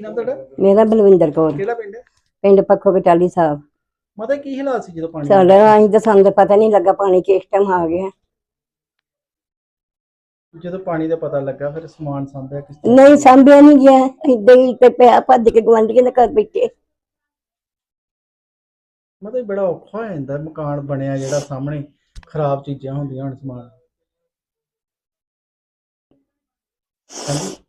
ਨਾਮ ਤੁਹਾਡਾ? ਮੇਰਾ ਬਲਵਿੰਦਰ ਕੌਰ। ਕਿਹੜਾ ਪਿੰਡ ਹੈ? ਪਿੰਡ ਪੱਖੋ ਕਟਾਲੀ ਸਾਹਿਬ। ਮਤਲਬ ਕੀ ਹਾਲਾਤ ਸੀ ਜਦੋਂ ਪਾਣੀ ਸਾਡਾ ਅਸੀਂ ਤਾਂ ਸਾਨੂੰ ਤਾਂ ਪਤਾ ਨਹੀਂ ਲੱਗਾ ਪਾਣੀ ਕਿਸ ਟਾਈਮ ਆ ਗਿਆ। ਜਦੋਂ ਪਾਣੀ ਦਾ ਪਤਾ ਲੱਗਾ ਫਿਰ ਸਮਾਨ ਸਾਂਭਿਆ ਕਿਸ ਤਰ੍ਹਾਂ? ਨਹੀਂ ਸਾਂਭਿਆ ਨਹੀਂ ਗਿਆ। ਏਦਾਂ ਹੀ ਤੇ ਪਿਆ ਭੱਜ ਕੇ ਗਵਾਂਢੀਆਂ ਦੇ ਘਰ ਬੈਠੇ। ਮਤਲਬ ਬੜਾ ਔਖਾ ਹੋ ਜਾਂਦਾ ਮਕਾਨ ਬਣਿਆ ਜਿਹੜਾ ਸਾਹਮਣੇ ਖਰਾਬ ਚੀਜ਼ਾਂ ਹੁੰਦੀਆਂ ਹੁਣ ਸਮਾਨ। ਹਾਂਜੀ।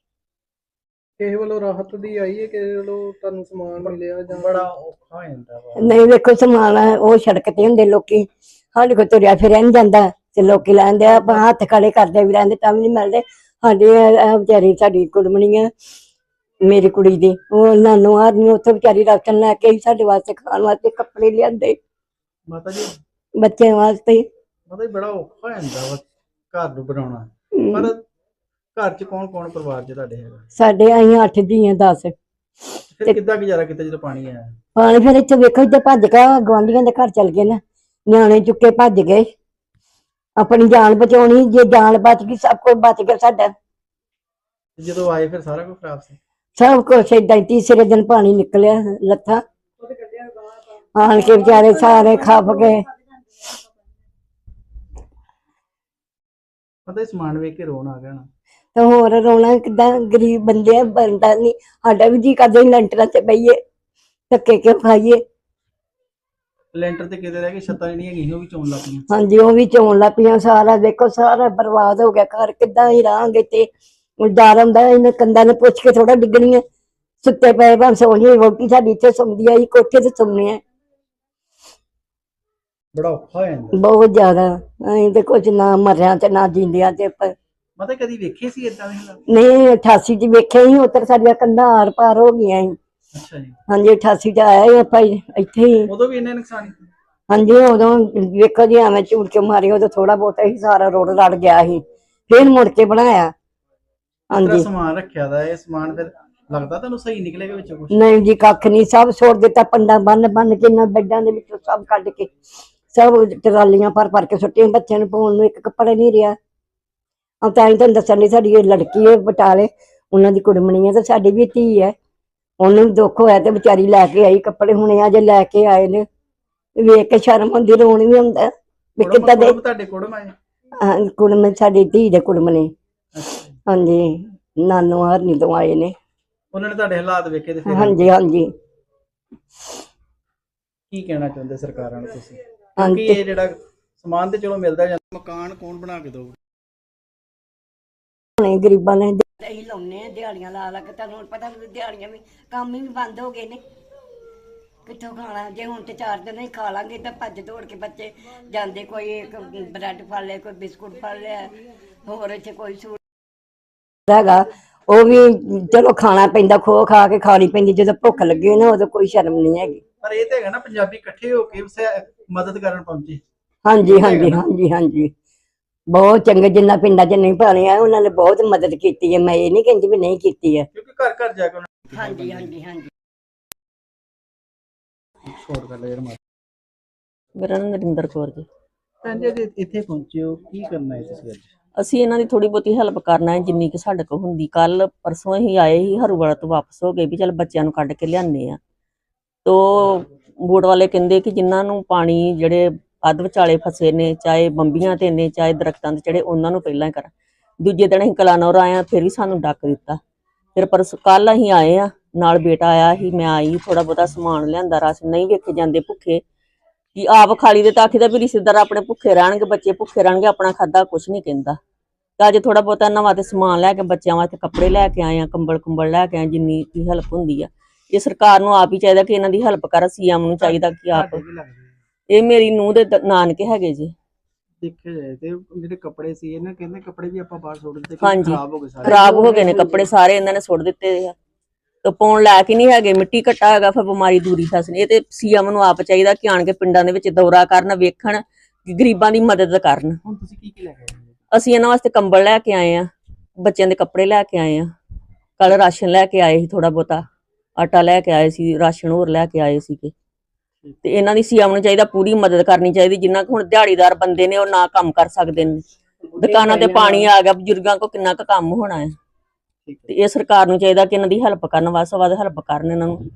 ਕਿਸੇ ਵੱਲੋਂ ਰਾਹਤ ਦੀ ਆਈ ਹੈ ਕਿਸੇ ਵੱਲੋਂ ਤੁਹਾਨੂੰ ਸਮਾਨ ਮਿਲਿਆ ਜਾਂ ਬੜਾ ਔਖਾ ਹੋ ਜਾਂਦਾ ਵਾ। ਨਹੀਂ ਵੇਖੋ ਸਮਾਨ ਆ, ਉਹ ਸੜਕ ਤੇ ਹੁੰਦੇ ਲੋਕੀ। ਸਾਡੇ ਕੋਲ ਤੁਰਿਆ ਫਿਰਿਆ ਨਹੀਂ ਜਾਂਦਾ ਤੇ ਲੋਕੀ ਲੈਂਦੇ ਆ ਆਪਾਂ ਹੱਥ ਖੜੇ ਕਰਦੇ ਵੀ ਰਹਿੰਦੇ ਤਾਂ ਵੀ ਨਹੀਂ ਮਿਲਦੇ। ਸਾਡੇ ਇਹ- ਇਹ ਵਿਚਾਰੀ ਸਾਡੀ ਕੁੜਮਣੀ ਆ ਮੇਰੀ ਕੁੜੀ ਦੀ। ਉਹ ਨਾਨੂ ਆਦਮੀ ਉੱਥੇ ਵਿਚਾਰੀ ਰਾਸ਼ਨ ਲੈ ਕੇ ਆਈ ਸਾਡੇ ਵਾਸਤੇ ਖਾਣ ਵਾਸਤੇ ਕੱਪੜੇ ਲਿਆਂਦੇ। ਮਾਤਾ ਜੀ। ਬੱਚਿਆਂ ਵਾਸਤੇ। ਮਤਲਬ ਬੜਾ ਔਖਾ ਹੋ ਜਾਂਦਾ ਵਾ ਘਰ ਨੂੰ ਬਣਾਉਣਾ। ਹਮ, ਪਰ ਘਰ 'ਚ ਕੌਣ ਕੌਣ ਪਰਿਵਾਰ 'ਚ ਤੁਹਾਡੇ ਹੈਗਾ? ਸਾਡੇ ਆਈਆਂ ਅੱਠ ਦੀਆਂ 10 ਫਿਰ ਕਿੱਦਾਂ ਗੁਜ਼ਾਰਾ ਕੀਤਾ ਜਦੋਂ ਪਾਣੀ ਆਇਆ? ਪਾਣੀ ਫਿਰ ਇੱਥੇ ਵੇਖੋ ਇੱਥੇ ਭੱਜ ਕੇ ਗਵਾਂਢੀਆਂ ਦੇ ਘਰ ਚਲ ਗਏ ਨਾ। ਨਿਆਣੇ ਚੁੱਕੇ ਭੱਜ ਗਏ। ਆਪਣੀ ਜਾਨ ਬਚਾਉਣੀ ਜੇ ਜਾਨ ਬਚ ਗਈ ਸਭ ਕੁਝ ਬਚ ਗਿਆ ਸਾਡਾ। ਤੇ ਜਦੋਂ ਆਏ ਫਿਰ ਸਾਰਾ ਕੁਝ ਖਰਾਬ ਸੀ? ਸਭ ਕੁਝ ਹੀ ਤੀਸਰੇ ਦਿਨ ਪਾਣੀ ਨਿਕਲਿਆ ਲੱਥਾ। ਆਣ ਕੇ ਵਿਚਾਰੇ ਸਾਰੇ ਖੱਪ ਗਏ। ਪਤਾ ਹੀ ਸਮਾਨ ਵੇਖ ਕੇ ਰੋਣ ਆ ਗਿਆ ਨਾ। ਤੇ ਹੋਰ ਰੋਣਾ ਕਿਦਾਂ ਗਰੀਬ ਬੰਦੇ ਆ ਬੰਦਾ ਨਹੀਂ ਸਾਡਾ ਵੀ ਜੀ ਕਰਦਾ ਲੈਂਟਰਾਂ ਤੇ ਬਈਏ ਧੱਕੇ ਕਿਉਂ ਖਾਈਏ? ਲੈਂਟਰ ਤੇ ਕਿਤੇ ਰਹਿ ਕੇ ਛੱਤਾਂ ਜਿਹੜੀਆਂ ਹੈਗੀਆਂ ਉਹ ਵੀ ਚੋਣ ਲੱਗ ਪਈਆਂ। ਹਾਂਜੀ ਉਹ ਵੀ ਚੋਣ ਲੱਗ ਪਈਆਂ। ਸਾਰਾ ਦੇਖੋ ਸਾਰਾ ਬਰਬਾਦ ਹੋ ਗਿਆ। ਘਰ ਕਿੱਦਾਂ ਹੀ ਰਹਾਂਗੇ ਤੇ ਡਰ ਹੁੰਦਾ ਇਹਨੇ ਕੰਧਾਂ ਨੇ ਪੁੱਛ ਕੇ ਥੋੜਾ ਡਿੱਗਣੀ ਹੈ ਸੁੱਤੇ ਪਏ ਭਾਂ ਸੌਂ ਜੀ ਰੋਟੀ ਸਾਡੀ ਇੱਥੇ ਸੌਂਦੀ ਆਈ ਕੋਠੇ ਤੇ ਸੌਂਦੇ ਆ। ਬੜਾ ਔਖਾ ਹੋ ਬਹੁਤ ਜ਼ਿਆਦਾ। ਅਸੀਂ ਤੇ ਕੁਝ ਨਾ ਮਰਿਆ ਤੇ ਨਾ ਜਿੰਦਿਆਂ ਤੇ ਮਤਲਬ ਕਦੀ ਵੇਖੇ ਸੀ ਇਦਾਂ ਦੇ ਹਾਲਾਤ? ਨਹੀਂ 88 ਚ ਵੇਖਿਆ ਹੀ ਉਤਰ ਸਾਡੀਆਂ ਕੰਧਾਂ ਆਰ ਪਾਰ ਹੋ ਗਈਆਂ ਸੀ। ਅੱਛਾ ਜੀ। ਹਾਂਜੀ 88 ਚ ਆਇਆ ਹੀ ਆਪਾਂ ਇੱਥੇ ਹੀ। ਉਦੋਂ ਵੀ ਇੰਨੇ ਨੁਕਸਾਨ ਸੀ? ਹਾਂਜੀ ਉਦੋਂ ਵੇਖੋ ਜੀ ਐਵੇਂ ਝੂਠ ਕੇ ਮਾਰੀ ਉਦੋਂ ਥੋੜਾ ਬਹੁਤਾ ਹੀ ਸਾਰਾ ਰੋਡ ਰੜ ਗਿਆ ਸੀ। ਫਿਰ ਮੁੜ ਕੇ ਬਣਾਇਆ। ਹਾਂਜੀ। ਸਮਾਨ ਰੱਖਿਆ ਦਾ ਇਹ ਸਮਾਨ ਫਿਰ ਲੱਗਦਾ ਤੁਹਾਨੂੰ ਸਹੀ ਨਿਕਲੇਗਾ ਵਿੱਚੋਂ ਕੁਝ ਨਹੀਂ ਜੀ ਕੱਖ ਨਹੀਂ ਸਭ ਛੋੜ ਦਿੱਤਾ ਪੰਡਾ ਬੰਨ ਬੰਨ ਕੇ ਨਾ ਬੈੱਡਾਂ ਦੇ ਵਿੱਚੋਂ ਸਭ ਕੱਢ ਕੇ ਸਭ ਟਰਾਲੀਆਂ ਭਰ ਭਰ ਕੇ ਸੁੱਟੀਆਂ ਬੱਚਿਆਂ ਨੂੰ ਪਾਉਣ ਨੂੰ ਇੱਕ ਕੱਪੜਾ ਨਹੀਂ ਰਿਹਾ। ਆ ਤਾਂ ਹੀ ਤੁਹਾਨੂੰ ਦੱਸਣ ਲਈ ਸਾਡੀ ਇਹ ਲੜਕੀ ਹੈ ਬਟਾਲੇ ਉਹਨਾਂ ਦੀ ਕੁੜਮਣੀ ਹੈ ਤੇ ਸਾਡੀ ਵੀ ਧੀ ਹੈ ਉਹਨੂੰ ਵੀ ਦੁੱਖ ਹੋਇਆ ਤੇ ਵਿਚਾਰੀ ਲੈ ਕੇ ਆਈ ਕੱਪੜੇ ਹੁਣੇ ਅਜੇ ਲੈ ਕੇ ਆਏ ਨੇ। ਵੇਖ ਕੇ ਸ਼ਰਮ ਹੁੰਦੀ ਰੋਣ ਵੀ ਹੁੰਦਾ ਵੀ ਕਿੱਦਾਂ ਦੇ ਤੁਹਾਡੇ ਕੁੜਮ ਆਏ ਹਾਂ, ਕੁੜਮ ਸਾਡੀ ਧੀ ਦੇ ਕੁੜਮ ਨੇ। ਹਾਂਜੀ ਨਾਨੋ ਹਰਨੀ ਤੋਂ ਆਏ ਨੇ। ਉਹਨਾਂ ਨੇ ਤੁਹਾਡੇ ਹਾਲਾਤ ਵੇਖੇ ਤੇ ਫਿਰ ਹਾਂਜੀ ਹਾਂਜੀ। ਕੀ ਕਹਿਣਾ ਚਾਹੁੰਦੇ ਸਰਕਾਰਾਂ ਨੂੰ ਤੁਸੀਂ? ਕਿਉਂਕਿ ਇਹ ਜਿਹੜਾ ਸਮਾਨ ਤੇ ਚਲੋ ਮਿਲਦਾ ਜਾਂਦਾ ਮਕਾਨ ਕੌਣ ਬਣਾ ਕੇ ਦਊ ਹੁਣੇ ਗਰੀਬਾਂ ਨੇ। ਅਸੀਂ ਲਾਉਨੇ ਆ ਦਿਹਾੜੀਆਂ ਲਾ ਲਾ ਕੇ ਤੁਹਾਨੂੰ ਹੁਣ ਪਤਾ ਵੀ ਦਿਹਾੜੀਆਂ ਵੀ ਕੰਮ ਹੀ ਬੰਦ ਹੋ ਗਏ ਨੇ। ਕਿੱਥੋਂ ਖਾਣਾ? ਜੇ ਹੁਣ ਤੇ ਚਾਰ ਦਿਨ ਹੀ ਖਾ ਲਾਂਗੇ ਤਾਂ ਭੱਜ ਦੌੜ ਕੇ ਬੱਚੇ ਜਾਂਦੇ ਕੋਈ ਇੱਕ ਬ੍ਰੈਡ ਫੜ ਲਿਆ ਕੋਈ ਬਿਸਕੁਟ ਫੜ ਲਿਆ ਹੋਰ ਇੱਥੇ ਕੋਈ ਸੂਟ ਹੈਗਾ ਉਹ ਵੀ ਚਲੋ ਖਾਣਾ ਪੈਂਦਾ ਖੋ ਖਾ ਕੇ ਖਾਣੀ ਪੈਂਦੀ ਜਦੋਂ ਭੁੱਖ ਲੱਗੇ ਨਾ ਉਦੋਂ ਕੋਈ ਸ਼ਰਮ ਨਹੀਂ ਹੈਗੀ। ਪਰ ਇਹ ਤੇ ਹੈਗਾ ਨਾ ਪੰਜਾਬੀ ਇਕੱਠੇ ਹੋ ਕੇ ਮਦਦ ਕਰਨ ਪਹੁੰਚੇ। ਹਾਂਜੀ ਹਾਂਜੀ ਹਾਂਜੀ ਹਾਂਜੀ। ਬਹੁਤ ਚੰਗੇ ਜਿੰਨਾ ਪਿੰਡਾਂ 'ਚ ਨਹੀਂ ਪਾਣਿਆ ਉਹਨਾਂ ਨੇ ਬਹੁਤ ਮਦਦ ਕੀਤੀ ਹੈ ਮੈਂ ਇਹ ਨਹੀਂ ਕਹਿੰਦੀ ਵੀ ਨਹੀਂ ਕੀਤੀ ਹੈ ਕਿਉਂਕਿ ਘਰ ਘਰ ਜਾ ਕੇ ਉਹਨਾਂ ਨੇ ਹਾਂਜੀ ਹਾਂਜੀ ਹਾਂਜੀ। ਛੋੜ ਕਰ ਲਿਆ ਯਾਰ ਮਾਤਾ ਮੇਰਾ ਨਾਮ ਨਰਿੰਦਰ ਕੌਰ ਜੀ। ਭੈਣ ਜੀ ਅੱਜ ਇੱਥੇ ਪਹੁੰਚੇ ਹੋ ਕੀ ਕਰਨਾ ਹੈ ਤੁਸੀਂ ਅੱਜ? ਅਸੀਂ ਇਹਨਾਂ ਦੀ ਥੋੜੀ ਬਹੁਤੀ ਹੈਲਪ ਕਰਨਾ ਹੈ ਜਿੰਨੀ ਕਿ ਸਾਡੇ ਕੋਲ ਹੁੰਦੀ। ਕੱਲ ਪਰਸੋਂ ਹੀ ਆਏ ਸੀ ਹਰੂਵਾਲਾ ਤੋਂ ਵਾਪਸ ਹੋ ਗਏ ਵੀ ਚਲ ਬੱਚਿਆਂ ਨੂੰ ਕੱਢ ਕੇ ਲਿਆਨੇ ਆ। ਤੋ ਬੋਟ ਵਾਲੇ ਕਹਿੰਦੇ ਕਿ ਜਿਨ੍ਹਾਂ ਨੂੰ ਪਾਣੀ ਜਿਹੜੇ ਅੱਧ ਵਿਚਾਲੇ ਫਸੇ ਨੇ, ਚਾਹੇ ਬੰਬੀਆਂ ਤੇ ਨੇ, ਚਾਹੇ ਦਰਖਤਾਂ ਤੇ ਚੜੇ ਉਹਨਾਂ ਨੂੰ ਪਹਿਲਾਂ ਹੀ ਕਰਾਂ ਦੂਜੇ ਦਿਨ ਅਸੀਂ ਕਲਾਨੌਰ ਆਏ ਫਿਰ ਵੀ ਸਾਨੂੰ ਡੱਕ ਦਿੱਤਾ। ਫਿਰ ਪਰਸ ਕੱਲ ਅਸੀਂ ਆਏ ਆ ਨਾਲ ਬੇਟਾ ਆਇਆ ਸੀ, ਮੈਂ ਆਈ ਥੋੜਾ ਬਹੁਤਾ ਸਮਾਨ ਲਿਆਂਦਾ ਰਸ ਨਹੀਂ ਵੇਖੇ ਜਾਂਦੇ ਭੁੱਖੇ। ਕਿ ਆਪ ਖਾਲੀ ਦੇ ਤਾਂ ਆਖੀਦਾ ਵੀ ਰਿਸ਼ਤੇਦਾਰ ਆਪਣੇ ਭੁੱਖੇ ਰਹਿਣਗੇ, ਬੱਚੇ ਭੁੱਖੇ ਰਹਿਣਗੇ, ਆਪਣਾ ਖਾਦਾ ਕੁਛ ਨਹੀਂ ਕਹਿੰਦਾ। ਤਾਂ ਅੱਜ ਥੋੜਾ ਬਹੁਤਾ ਨਵਾਂ ਤੇ ਸਮਾਨ ਲੈ ਕੇ, ਬੱਚਿਆਂ ਵਾਸਤੇ ਕੱਪੜੇ ਲੈ ਕੇ ਆਏ ਆ ਕੰਬਲ ਕੁੰਬਲ ਲੈ ਕੇ ਆਏ ਜਿੰਨੀ ਦੀ ਹੈਲਪ ਹੁੰਦੀ ਆ। ਇਹ ਸਰਕਾਰ ਨੂੰ ਆਪ ਹੀ ਚਾਹੀਦਾ ਕਿ ਇਹਨਾਂ ਦੀ ਹੈਲਪ ਕਰ ਸੀਐਮ ਨੂੰ ਚਾਹੀਦਾ ਕਿ ਆਪ ਇਹ ਮੇਰੀ ਨੂੰਹ ਦੇ ਦ- ਨਾਨਕੇ ਹੈਗੇ ਜੀ। ਦੇਖਿਆ ਜਾਏ ਤੇ ਜਿਹੜੇ ਕੱਪੜੇ ਸੀ ਇਹਨਾਂ ਕਹਿੰਦੇ ਕੱਪੜੇ ਵੀ ਆਪਾਂ ਬਾਹਰ ਸੁੱਟ ਦਿੱਤੇ ਹਾਂਜੀ। ਖਰਾਬ ਹੋ ਗਏ ਸਾਰੇ। ਖਰਾਬ ਹੋ ਗਏ ਨੇ ਕੱਪੜੇ ਸਾਰੇ ਇਹਨਾਂ ਨੇ ਸੁੱਟ ਦਿੱਤੇ ਆ। ਤੇ ਪਾਉਣ ਲੈ ਕੇ ਨਹੀਂ ਹੈਗੇ ਮਿੱਟੀ ਘੱਟਾ ਹੈਗਾ ਫਿਰ ਬਿਮਾਰੀ ਦੂਰੀ ਫਸਣੀ ਇਹ ਤੇ ਸੀਐਮ ਨੂੰ ਆਪ ਚਾਹੀਦਾ ਕਿ ਆਣ ਕੇ ਪਿੰਡਾਂ ਦੇ ਵਿੱਚ ਦੌਰਾ ਕਰਨ ਵੇਖਣ ਕਿ ਗਰੀਬਾਂ ਦੀ ਮਦਦ ਕਰਨ। ਹੁਣ ਤੁਸੀਂ ਕੀ ਕੀ ਲੈ ਕੇ ਆਏ ਹੋ? ਅਸੀਂ ਇਹਨਾਂ ਵਾਸਤੇ ਕੰਬਲ ਲੈ ਕੇ ਆਏ ਆ ਬੱਚਿਆਂ ਦੇ ਕੱਪੜੇ ਲੈ ਕੇ ਆਏ ਆ। ਕੱਲ ਰਾਸ਼ਨ ਲੈ ਕੇ ਆਏ ਸੀ ਥੋੜਾ ਬਹੁਤਾ। ਆਟਾ ਲੈ ਕੇ ਆਏ ਸੀ ਰਾਸ਼ਨ ਹੋਰ ਲੈ ਕੇ ਆਏ ਸੀਗੇ। ਤੇ ਇਹਨਾਂ ਦੀ ਸੀਐਮ ਨੂੰ ਚਾਹੀਦਾ ਪੂਰੀ ਮਦਦ ਕਰਨੀ ਚਾਹੀਦੀ ਜਿੰਨਾ ਕੁ ਹੁਣ ਦਿਹਾੜੀਦਾਰ ਬੰਦੇ ਨੇ ਉਹ ਨਾ ਕੰਮ ਕਰ ਸਕਦੇ ਨੇ। ਦੁਕਾਨਾਂ ਤੇ ਪਾਣੀ ਆ ਗਿਆ ਬਜ਼ੁਰਗਾਂ ਕੋ ਕਿੰਨਾ ਕੁ ਕੰਮ ਹੋਣਾ ਹੈ। ਤੇ ਇਹ ਸਰਕਾਰ ਨੂੰ ਚਾਹੀਦਾ ਕਿ ਇਹਨਾਂ ਦੀ ਹੈਲਪ ਕਰਨ ਵੱਧ ਤੋਂ ਵੱਧ ਹੈਲਪ ਕਰਨ ਇਹਨਾਂ ਨੂੰ।